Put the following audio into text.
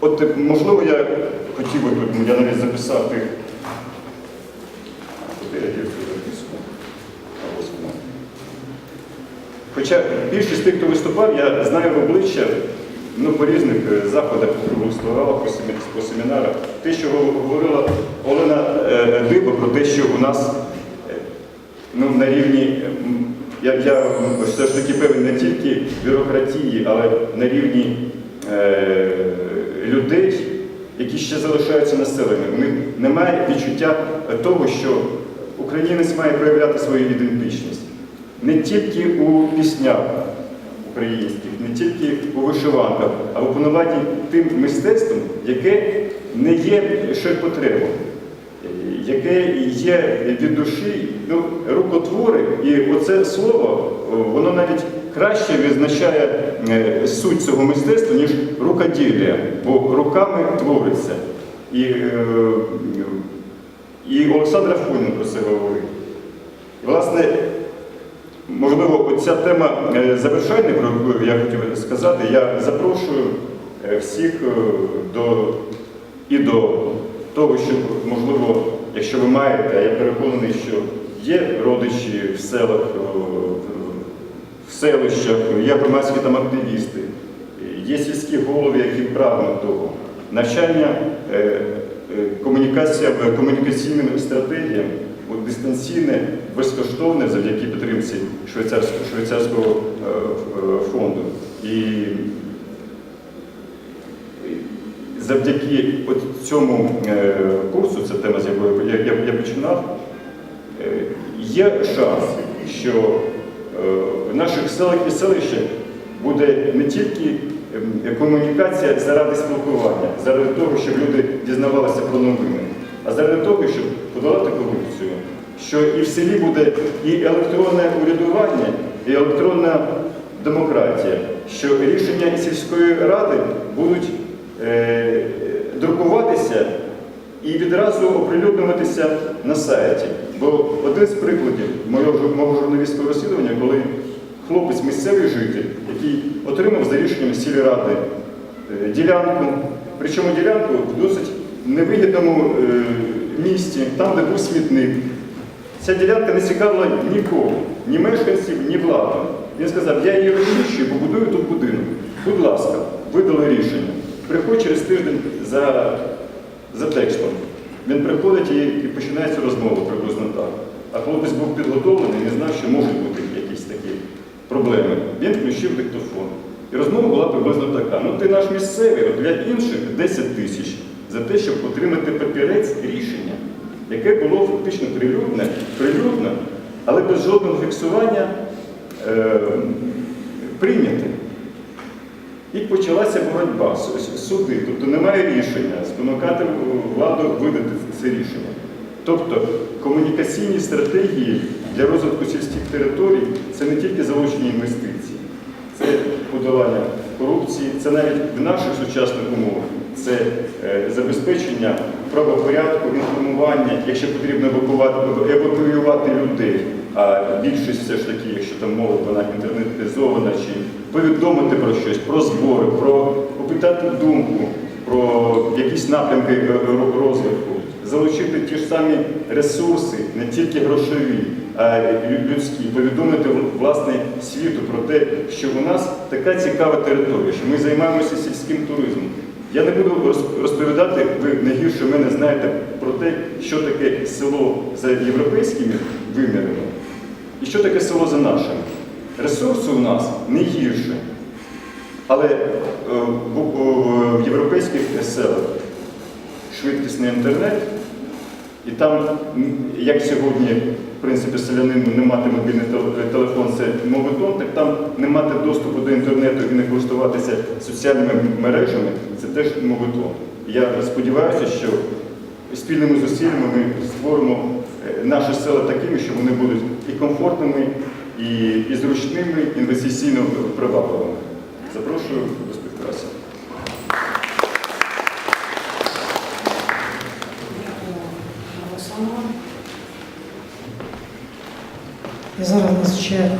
От е, можливо, я хотів би тут, я навіть записав тих. Хоча більшість тих, хто виступав, я знаю в обличчя ну, по різних е, заходах, виступала по, семі- по семінарах. Те, що говорила Олена е, Диба про те, що у нас е, ну, на рівні, я, я все ж таки певен не тільки бюрократії, але на рівні е, людей, які ще залишаються населеними. У них немає відчуття того, що українець має проявляти свою ідентичність. Не тільки у піснях українських, не тільки у вишиванках, а в опануванні тим мистецтвом, яке не є ширпотребом, яке є від душі, ну, рукотвори, і оце слово, воно навіть краще визначає е, суть цього мистецтва, ніж рукоділля, бо руками твориться. І, е, і Олександр Афонін про це говорив. Власне, можливо, оця тема е, завершальна, про яку я хотів сказати, я запрошую всіх до, і до того, щоб, можливо, якщо ви маєте, я переконаний, що є родичі в селах, в селищах, є громадські там активісти, є сільські голови, які прагнуть того. Навчання, е, е, комунікація, комунікаційним стратегіям, дистанційне, безкоштовне завдяки підтримці швейцарського, швейцарського е, фонду. І завдяки цьому курсу, це тема, з якої я, я, починав, є шанс, що в наших селах і селищах буде не тільки ем, комунікація заради спілкування, заради того, щоб люди дізнавалися про новини, а заради того, щоб подолати корупцію, що і в селі буде і електронне урядування, і електронна демократія, що рішення сільської ради будуть е, друкуватися і відразу оприлюднюватися на сайті. Бо один з прикладів мого, журналістського розслідування, коли хлопець, місцевий житель, який отримав за рішенням сільради е, ділянку, причому ділянку в досить невигідному е, місті, там, де був смітник. Ця ділянка не цікавила нікого, ні мешканців, ні влади. Він сказав, я її розміщую, побудую тут будинок. Будь ласка, видали рішення. Приходь через тиждень за, за текстом. Він приходить і, і починається розмова приблизно так. А хлопець був підготовлений, не знав, що можуть бути якісь такі проблеми. Він включив диктофон. І розмова була приблизно така. Ну ти наш місцевий, от для інших 10 тисяч за те, щоб отримати папірець рішення, яке було фактично прилюдне, прилюдне, але без жодного фіксування е, прийняте. І почалася боротьба, суди, тобто немає рішення. Спонукати владу видати це рішення. Тобто комунікаційні стратегії для розвитку сільських територій це не тільки залучення інвестицій, це подолання корупції, це навіть в наших сучасних умовах, це е, забезпечення правопорядку, інформування, якщо потрібно евакуювати людей, а більшість все ж таки, якщо там мова вона інтернетизована, чи повідомити про щось, про збори, про опитати думку, про якісь напрямки е, розвитку, залучити ті ж самі ресурси, не тільки грошові, а лю- людські, повідомити власне світу про те, що у нас така цікава територія, що ми займаємося сільським туризмом. Я не буду роз- розповідати, ви не гірше мене знаєте про те, що таке село за європейськими вимірами і що таке село за нашими. Ресурси у нас не гірше. Але е, в, в- європейських селах швидкісний інтернет, і там, як сьогодні, в принципі, селянину не мати мобільний телефон, це моветон, так там не мати доступу до інтернету і не користуватися соціальними мережами, це теж моветон. Я сподіваюся, що спільними зусиллями ми створимо е, наші села такими, що вони будуть і комфортними, і, і зручними, інвестиційно привабливими. Запрошую до співпраці. І зараз ще е,